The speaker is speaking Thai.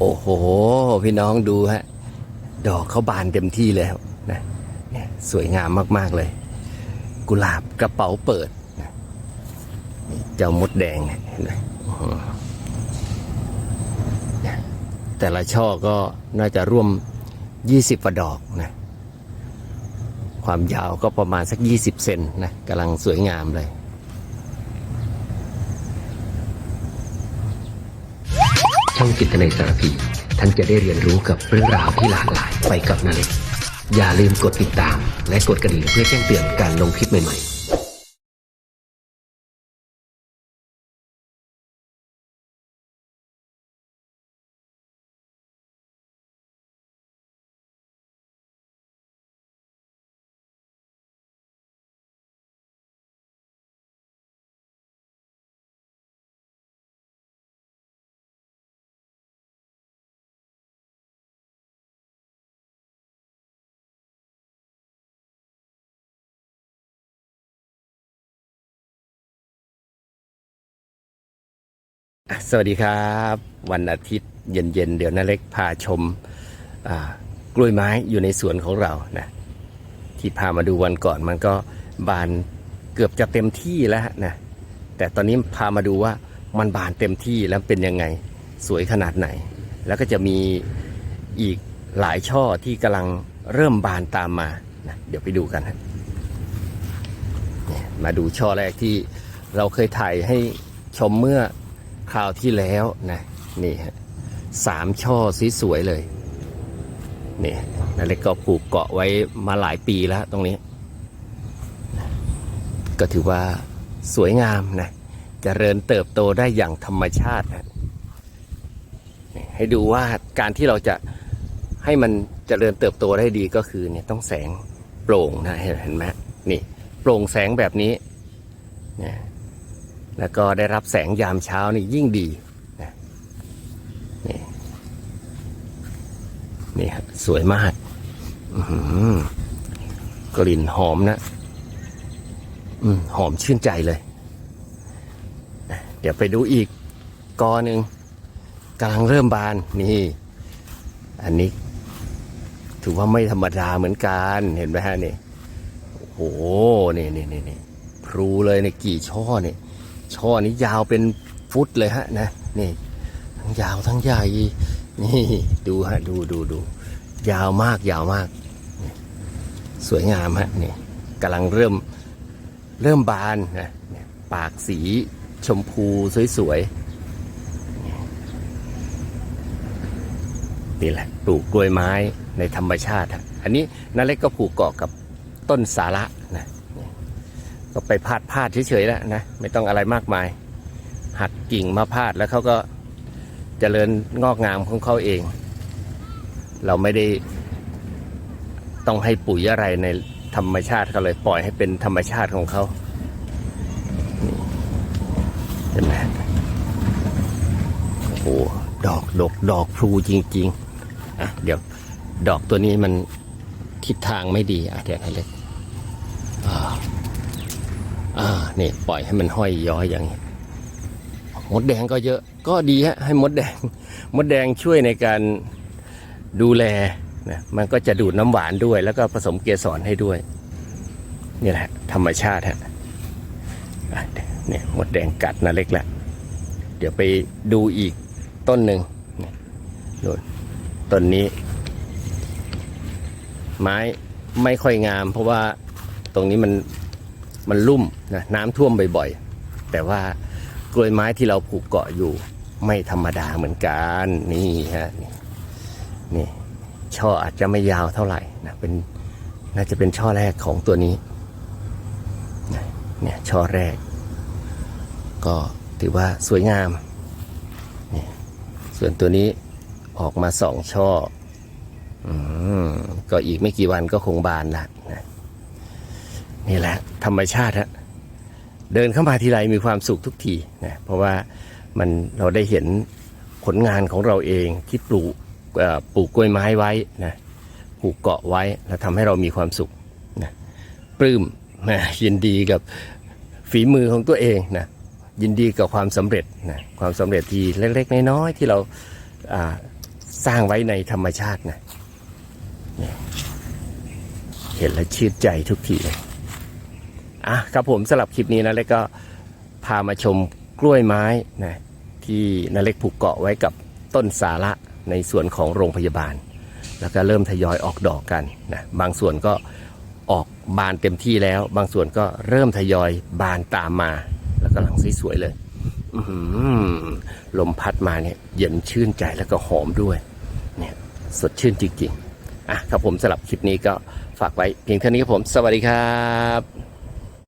โอ้โห พี่น้องดูฮะ ดอกเขาบานเต็มที่แล้วนะเนี่ยสวยงามมาก ๆ เลย กุหลาบกระเป๋าเปิด เจ้ามดแดงเนี่ยเห็นไหมอื้อหือเนี่ยแต่ละช่อก็น่าจะร่วม 20กว่าดอกนะ ความยาวก็ประมาณสัก 20 เซนนะกำลังสวยงามเลย ช่องจิตในสารพี ท่านจะได้เรียนรู้กับเรื่องราวที่หลากหลายไปกับนาเล็ก อย่าลืมกดติดตาม และกดกระดิ่งเพื่อแจ้งเตือนการลงคลิปใหม่ๆ สวัสดีครับ วันอาทิตย์เย็นๆ เดี๋ยวนาเล็กพาชมกล้วยไม้อยู่ในสวนของเรานะที่พามาดูวันก่อนมันก็บานเกือบจะเต็มที่แล้วนะแต่ตอนนี้พามาดูว่ามันบานเต็มที่แล้วเป็นยังไงสวยขนาดไหน แล้วก็จะมีอีกหลายช่อที่กำลังเริ่มบานตามมานะเดี๋ยวไปดูกันฮะมาดูช่อแรกที่เราเคยถ่ายให้ชมเมื่อ คราวที่แล้วนะนี่ฮะสามช่อสีสวยเลยนี่นาเล็กก็ปลูกเกาะไว้มาหลายปีแล้วตรงนี้ ก็ถือว่าสวยงามนะจเจริญเติบโตได้อย่างธรรมชาตินะให้ดูว่าการที่เราจะให้มันเจริญเติบโตได้ดีก็คือเนี่ยต้องแสงโปร่งนะเห็นเห็นไหมนี่โปร่งแสงแบบนี้เนี่ย แล้วก็ได้รับแสงยามเช้านี่ยิ่งดีนี่นี่สวยมากกลิ่นหอมนะอืหอมชื่นใจเลย เดี๋ยวไปดูอีกกอหนึ่งกำลังเริ่มบานนี่ อันนี้ถือว่าไม่ธรรมดาเหมือนกันเห็นไหมฮะนี่โอ้โหนี่นี่นี่นี่พลูเลยในกี่ช่อเนี่ย ช่อนี้ยาวเป็นฟุตเลยฮะนะนี่ทั้งยาวทั้งใหญ่นี่ดูฮะดูดูดูยาวมากยาวมาก สวยงามฮะนี่กำลังเริ่มเริ่มบานนะปากสีชมพูสวยๆนี่แหละปลูกกล้วยไม้ในธรรมชาติ อันนี้นาเล็กก็ปลูกเกาะกับต้นสาระนะ ก็ไปพาดพาดเฉยๆแล้วนะไม่ต้องอะไรมากมาย หักกิ่งมาพาดแล้วเขาก็เจริญงอกงามของเขาเอง เราไม่ได้ต้องให้ปุ๋ยอะไรในธรรมชาติเขาเลยปล่อยให้เป็นธรรมชาติของเขาเห็นไหมโอ้โหดอกดกดอกพลูจริง ๆ อะ เดี๋ยวดอกตัวนี้มันทิศทางไม่ดีอะเดี๋ยวให้เล็ก อ่านี่ปล่อยให้มันห้อยย้อยอย่างนี้มดแดงก็เยอะก็ดีฮะให้มดแดง มดแดงช่วยในการดูแลนะมันก็จะดูดน้ำหวานด้วย แล้วก็ผสมเกสรให้ด้วย นี่แหละ ธรรมชาติฮะเนี่ยมดแดงกัดนะเล็กละเดี๋ยวไปดูอีกต้นหนึ่งนี่นู่นต้นนี้ ไม้ไม่ค่อยงาม เพราะว่าตรงนี้มัน มันลุ่มนะน้ำท่วมบ่อยๆ แต่ว่ากล้วยไม้ที่เราผูกเกาะอยู่ไม่ธรรมดาเหมือนกันนี่ฮะนี่นี่ช่ออาจจะไม่ยาวเท่าไหร่นะเป็นน่าจะเป็นช่อแรกของตัวนี้เนี่ยช่อแรก ก็ถือว่าสวยงามนี่ส่วนตัวนี้ออกมาสองช่ออก็อีกไม่กี่วันก็คงบานละนะนี่แหละ ธรรมชาติฮะเดินเข้ามาทีไรมีความสุขทุกทีนะเพราะว่ามันเราได้เห็นผลงานของเราเองที่ปลูกปลูกกล้วยไม้ไว้นะปลูกเกาะไว้แล้วทำให้เรามีความสุขนะปลื้มนะยินดีกับฝีมือของตัวเองนะยินดีกับความสำเร็จนะความสำเร็จที่เล็กๆน้อยๆที่เราสร้างไว้ในธรรมชาตินะเห็นแล้วชื่นใจทุกทีเลย อะครับผมสำหรับคลิปนี้นะเล็กก็พามาชมกล้วยไม้นะที่นาเล็กผูกเกาะไว้กับต้นสาระในส่วนของโรงพยาบาล แล้วก็เริ่มทยอยออกดอกกันนะบางส่วนก็ออกบานเต็มที่แล้ว บางส่วนก็เริ่มทยอยบานตามมา แล้วก็หลังสวยๆเลยลมพัดมาเนี่ยเย็นชื่นใจแล้วก็หอมด้วย เนี่ยสดชื่นจริงๆอะครับผมสำหรับคลิปนี้ก็ฝากไว้เพียงเท่านี้ครับผม สวัสดีครับ